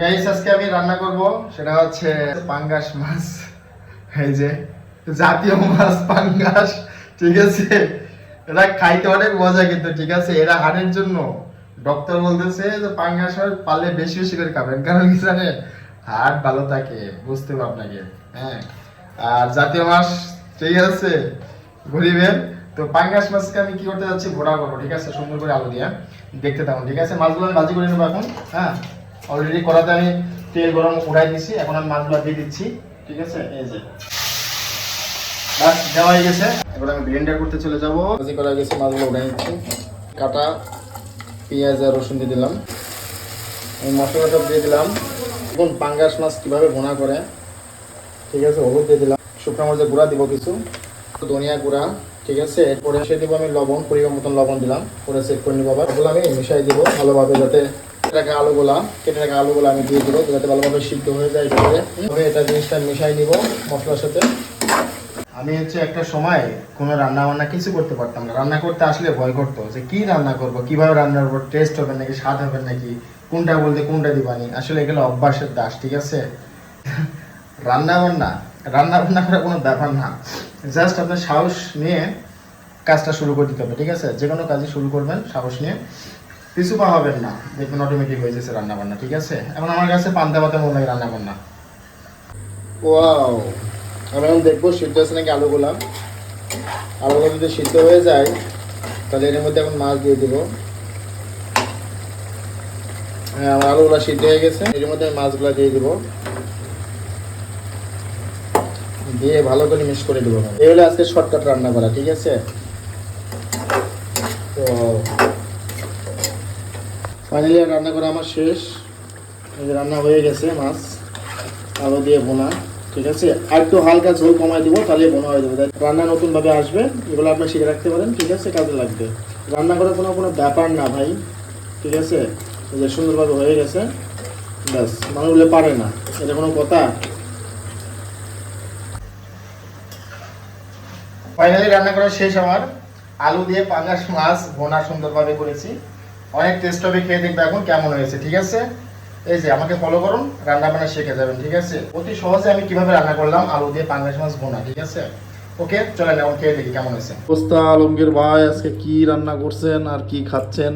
Guys আজকে আমি রান্না করব, সেটা হচ্ছে পাঙ্গাস মাছ। এই যে, জাতীয় মাছ, পাঙ্গাস, ঠিক আছে? খাইতে অনেক মজা কিন্তু, ঠিক আছে? এরা হাড়ের জন্য। ডক্টর বলতেছে যে পাঙ্গাস মাছ পারলে বেশি বেশি করে খাবেন। কারণ কি জানে? হাড় ভালো থাকে, বুঝতে হবে আপনাকে। হ্যাঁ। আর জাতীয় মাছ, ঠিক আছে? গরিবের। তো পাঙ্গাস মাছকে আমি কি করতে যাচ্ছি? ভোড়া করব, ঠিক আছে? সুন্দর করে আলু দিয়ে দেখতে থাকুন, ঠিক আছে? মাছগুলো আমি ভাজি করে নেব এখন। হ্যাঁ। অলরেডি কড়াতে আমি তেল গরম উড়াই দিচ্ছি এখন আমি মাছগুলো দিয়ে দিচ্ছি। ঠিক আছে? এই যে। দেওয়া হয়ে গেছে। এবার আমি ব্লেন্ডার করতে চলে যাব। ভাজি করা গেছে মাছগুলো নিচ্ছি। কাটা পেঁয়াজ আর রসুন দিয়ে দিলাম। আমি মশলাটা দিয়ে দিলাম। এখন পাঙ্গাস মাছ কীভাবে ভোনা করে। ঠিক আছে হলুদ দিয়ে দিলাম। শুকনো মরিচের গুঁড়া দিব কিছু। ধনিয়া গুঁড়া ঠিক আছে? এরপরে সে দিব আমি লবণ পরিমাণ মতন লবণ দিলাম। পরে সেট করে নিব আবার। ওগুলো আমি মিশাই দিব ভালোভাবে যাতে রাখা আলুগুলা কেটে রাখা আলুগুলো আমি দিয়ে দিব, যাতে ভালোভাবে সিদ্ধ হয়ে যায় এটাতে এটা জিনিসটা মিশাই নিব মশলার সাথে। আমি হচ্ছে একটা সময় কোনো রান্না বান্না কিছু করতে পারতাম না। রান্না করতে আসলে ভয় করতো যে কি রান্না করব, কীভাবে রান্না করব টেস্ট হবে নাকি, স্বাদ হবে নাকি, কোনটা বলতে কোনটা দিবানি আসলে এগুলো অভ্যাসের দাস, ঠিক আছে? রান্না বান্না রান্না বান্না করা কোনো ব্যাপার না। জাস্ট আপনার সাহস নিয়ে কাজটা শুরু করে দিতে হবে, ঠিক আছে? যে কোনো কাজই শুরু করবেন সাহস নিয়ে। কিছু পা হবেন না। দেখবেন অটোমেটিক হয়ে যাচ্ছে রান্না বান্না ঠিক আছে? এখন আমার কাছে পান্তা পাতা মনে হয় রান্না বান্না ওয়াও আমি এখন দেখব সিদ্ধ আছে নাকি আলুগুলা আলুগুলো যদি সিদ্ধ হয়ে যায়, তাহলে এর মধ্যে এখন মাছ দিয়ে দিব। হ্যাঁ আমার আলুগুলা সিদ্ধ হয়ে গেছে, এর মধ্যে আমি মাছগুলা দিয়ে দিব। দিয়ে ভালো করে মিক্স করে দেবো। এই হলো আজকে শর্টকাট রান্না করা, ঠিক আছে? তো ফাইনালি রান্না করা আমার শেষ। রান্না হয়ে গেছে মাছ, আলু দিয়ে বোনা ঠিক আছে? আর একটু হালকা ঝোল কমাই দিব, তাহলে বোনা হয়ে যাবে। রান্না নতুনভাবে আসবে, এগুলো আপনি শিখে রাখতে পারেন, ঠিক আছে? কাজে লাগবে। রান্না করার কোনো কোনো ব্যাপার না ভাই, ঠিক আছে? যে সুন্দরভাবে হয়ে গেছে, ব্যাস মানুষগুলো পারে না, এটা কোনো কথা? ফাইনালি রান্না করা শেষ আমার। আলু দিয়ে পাঙ্গাস মাছ ভোনা সুন্দরভাবে করেছি। অনেক টেস্ট হবে খেয়ে দেখবে এখন কেমন হয়েছে ঠিক আছে? এই যে আমাকে ফলো করুন রান্না বান্না শিখে যাবেন ঠিক আছে? অতি সহজে আমি কীভাবে রান্না করলাম? আলু দিয়ে পাঙ্গাস মাছ ভোনা ঠিক আছে? ওকে চলেন এখন খেয়ে দেখি কেমন হয়েছে। অবস্থা আলমগীর ভাই আজকে কি রান্না করছেন আর কি খাচ্ছেন?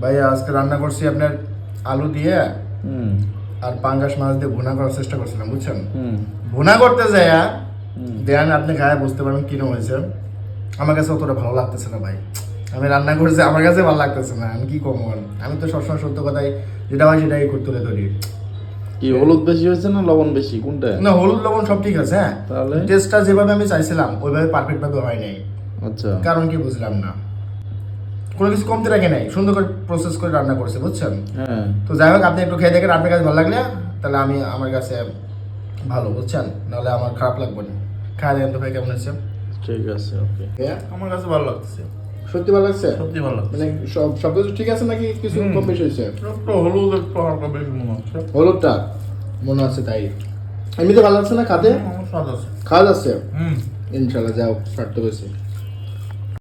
ভাই আজকে রান্না করছি আপনার আলু দিয়ে আর পাঙ্গাস মাছ দিয়ে ভুনা করার চেষ্টা করছিলাম বুঝছেন? ভুনা করতে যায়। দেন আপনি গায়ে বুঝতে পারবেন কিরম হয়েছে। আমার কাছে অতটা ভালো লাগতেছে না ভাই। আমি রান্না করছি আমার কাছে ভালো লাগতেছে না আমি কি কমন আমি তো সবসময় সত্য কথাই যেটা হয় সেটাই তুলে ধরি। কি হলুদ বেশি হয়েছে না লবণ বেশি? কোনটা? না হলুদ লবণ সব ঠিক আছে হ্যাঁ। তাহলে? টেস্টটা যেভাবে আমি চাইছিলাম ওইভাবে পারফেক্ট ভাবে হয় নাই। আচ্ছা। কারণ কি বুঝলাম না। কোনো কিছু কমতে রাখে নাই সুন্দর করে প্রসেস করে রান্না করছে বুঝছেন? হ্যাঁ। তো যাই হোক আপনি একটু খেয়ে দেখেন আপনার কাছে ভালো লাগলে তাহলে আমি আমার কাছে ভালো বুঝছেন? নাহলে আমার খারাপ লাগবে না। খাওয়া দেখেন তো ভাই কেমন হয়েছে? ঠিক আছে ওকে। আমার কাছে ভালো লাগছে সত্যি ভালো লাগছে? সত্যি ভালো মানে সব সব কিছু ঠিক আছে নাকি কিছু কম বেশি হয়েছে? একটু হলুদ একটু হালকা বেশি মনে হচ্ছে হলুদটা মনে আছে তাই। এমনিতে ভালো লাগছে না খাতে? খাদ আছে। খাওয়া যাচ্ছে? হুম। ইনশাল্লাহ যাও স্বার্থ হয়েছে